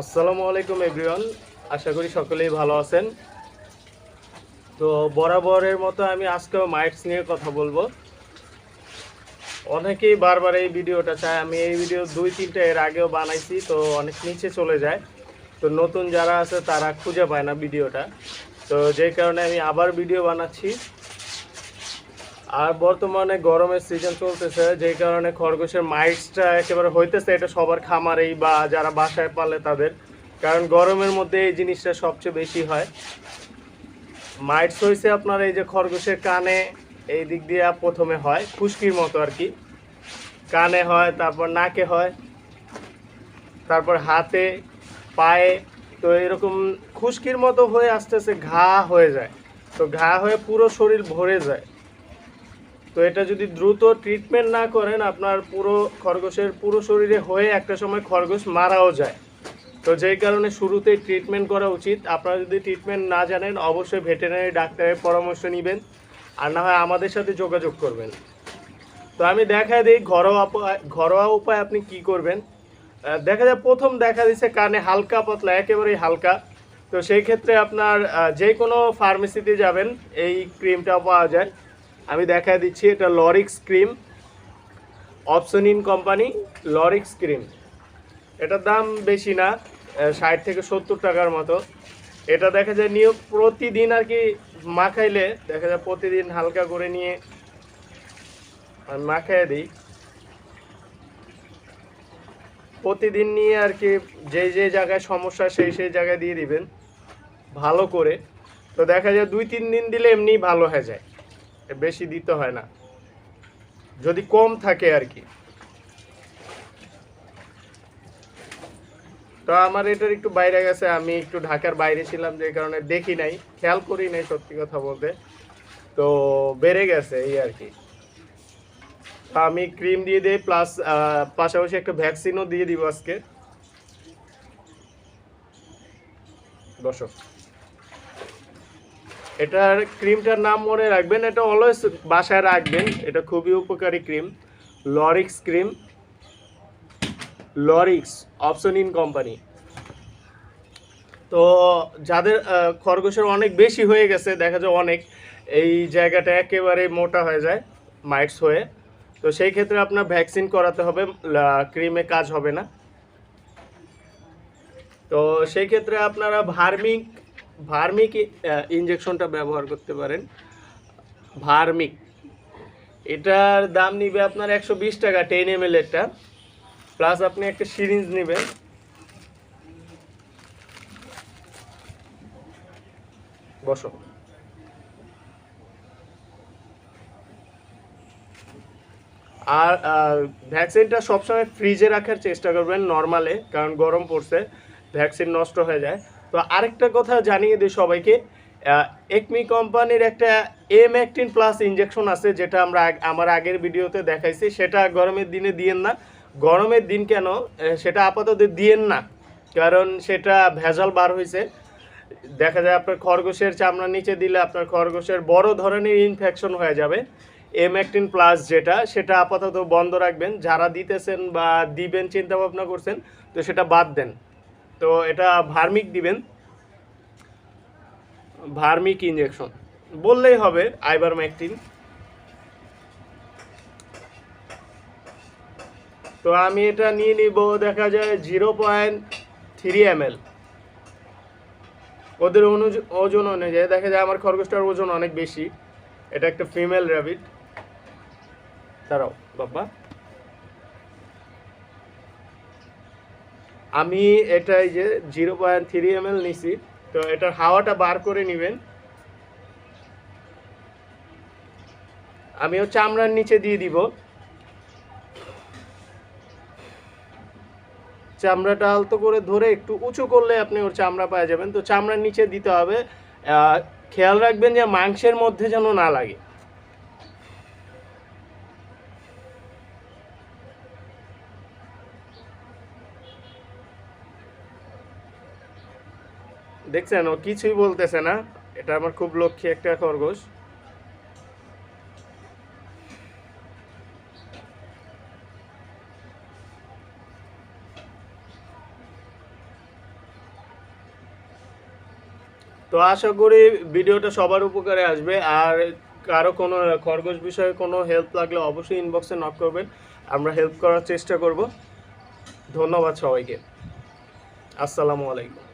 আসসালামু আলাইকুম এভরিওয়ান আশা করি সকলেই ভালো আছেন। তো বরাবরের মতো আমি আজকেও মাইটস নিয়ে কথা বলব। অনেকেই বারবার এই ভিডিওটা চায়। আমি এই ভিডিও দুই, তিনটা এর আগেও বানাইছি, তো অনেক নিচে চলে যায়। তো নতুন যারা আছে, তারা খুঁজে পায় না ভিডিওটা। তো যেই কারণে আমি আবার ভিডিও বানাচ্ছি। আর বর্তমানে গরমের সিজন চলতেছে, যেই কারণে খরগোশের মাইটসটা একেবারে হইতেছে, এটা সবার খামারেই বা যারা বাসায় পালে তাদের। কারণ গরমের মধ্যে এই জিনিসটা সবচেয়ে বেশি হয়। মাইটস হয়েছে আপনার এই যে খরগোশের কানে, এই দিক দিয়ে প্রথমে হয়, খুশকির মতো আর কি। কানে হয়, তারপর নাকে হয়, তারপর হাতে, পায়ে, তো এরকম খুশকির মতো হয়ে আস্তে আস্তে ঘা হয়ে যায়। তো ঘা হয়ে পুরো শরীর ভরে যায়। তো এটা যদি দ্রুত ট্রিটমেন্ট না করেন, আপনার পুরো খরগোশের পুরো শরীরে হয়ে একটা সময় খরগোশ মারাও যায়। তো যেই কারণে শুরুতেই ট্রিটমেন্ট করা উচিত। আপনারা যদি ট্রিটমেন্ট না জানেন, অবশ্যই ভেটেরিনারি ডাক্তারের পরামর্শ নেবেন। আর না হয় আমাদের সাথে যোগাযোগ করবেন। তো আমি দেখা দিই ঘরোয়া ঘরোয়া উপায় আপনি কি করবেন। দেখা যায় প্রথম দেখা দিচ্ছে কানে হালকা পাতলা, একেবারেই হালকা। তো সেই ক্ষেত্রে আপনার যে কোনো ফার্মেসিতে যাবেন, এই ক্রিমটা পাওয়া যায়। আমি দেখা দিচ্ছি, এটা Lorix cream Opsonin company Lorix cream এটার দাম বেশি না ষাট থেকে সত্তর টাকার মতো। এটা দেখা যায় নিয়ে প্রতিদিন আর কি মাখাইলে, দেখা যায় প্রতিদিন হালকা করে নিয়ে আমি মাখাইয়ে দিই। প্রতিদিন নিয়ে আর কি যে যে জায়গায় সমস্যা, সেই সেই জায়গায় দিয়ে দিবেন, ভালো করে। তো দেখা যায় দুই, তিন দিন দিলে এমনি ভালো হয়ে যায়। বেশি দিতে হয় না। যদি কম থাকে আর কি। তো আমার এটার একটু বাইরে গেছে, আমি একটু ঢাকার বাইরে ছিলাম, যে কারণে দেখি নাই, খেয়াল করি নাই সত্যি কথা বলতে। তো বেড়ে গেছে এই আর কি। আমি ক্রিম দিয়ে দিই প্লাস পাশাপাশি একটা ভ্যাকসিনও দিয়ে দিব আজকে। দর্শক এটার ক্রিমটার নাম মনে রাখবেন, এটা অলওয়েজ বাসায় রাখবেন। এটা খুবই উপকারী cream. Lorix cream. Lorix Opsonin company তো যাদের খরগোশের অনেক বেশি হয়ে গেছে, দেখা যায় অনেক, এই জায়গাটা একেবারে মোটা হয়ে যায় মাইটস হয়ে। তো সেই ক্ষেত্রে আপনার ভ্যাকসিন করাতে হবে ক্রিমে কাজ হবে না। তো সেই ক্ষেত্রে আপনারা ভার্মিক ভার্মিক ইঞ্জেকশনটা ব্যবহার করতে পারেন। ভার্মিক, এটার দাম নিবে আপনার একশো বিশ টাকা টেন এম এরটা প্লাস আপনি একটা সিরিঞ্জ নেবেন। বসো। আর ভ্যাকসিনটা সবসময় ফ্রিজে রাখার চেষ্টা করবেন নর্মালে কারণ গরম পড়ছে ভ্যাকসিন নষ্ট হয়ে যায়। তো আরেকটা কথা জানিয়ে দিই সবাইকে একমি কোম্পানির একটা এম একটিন প্লাস ইঞ্জেকশন আছে, যেটা আমরা আমার আগের ভিডিওতে দেখাইছি, সেটা গরমের দিনে দিয়েন না। গরমের দিন কেন? সেটা আপাতত দিয়েন না, কারণ সেটা ভেজাল বার হয়েছে দেখা যায় আপনার খরগোশের চামড়ার নিচে দিলে আপনার খরগোশের বড় ধরনের ইনফেকশন হয়ে যাবে। এম একটিন প্লাস যেটা, সেটা আপাতত বন্ধ রাখবেন। যারা দিতেছেন বা দিবেন চিন্তা ভাবনা করছেন, তো সেটা বাদ দেন। তো এটা ভার্মিক দিবেন। ভার্মিক ইঞ্জেকশন বললেই হবে আইবারমেকটিন তো আমি এটা নিয়ে নিব, দেখা যায় জিরো পয়েন্ট থ্রি এম ওদের ওজন অনুযায়ী, দেখা যায় আমার খরগোশটার ওজন অনেক বেশি। এটা একটা ফিমেল র্যাবিট দাঁড়াও, বাবা। আমি এটা এই যে zero point three M L নিছি, তো এটার হাওয়াটা বার করে নেবেন। আমি ও চামড়ার নিচে দিয়ে দিব। চামড়াটা আলতো করে ধরে একটু উঁচু করলে আপনি ওর চামড়া পাওয়া যাবেন। তো চামড়ার নিচে দিতে হবে। খেয়াল রাখবেন যে মাংসের মধ্যে যেন না লাগে। দেখছেন, ও কিছুই বলতেছে না। এটা আমার খুব লক্ষ্মী একটা খরগোশ। তো আশা করি ভিডিওটা সবার উপকারে আসবে। আর কারও কোনো খরগোশ বিষয়ে কোনো হেল্প লাগলে অবশ্যই ইনবক্সে নক করবেন। আমরা হেল্প করার চেষ্টা করব। ধন্যবাদ সবাইকে। আসসালামু আলাইকুম।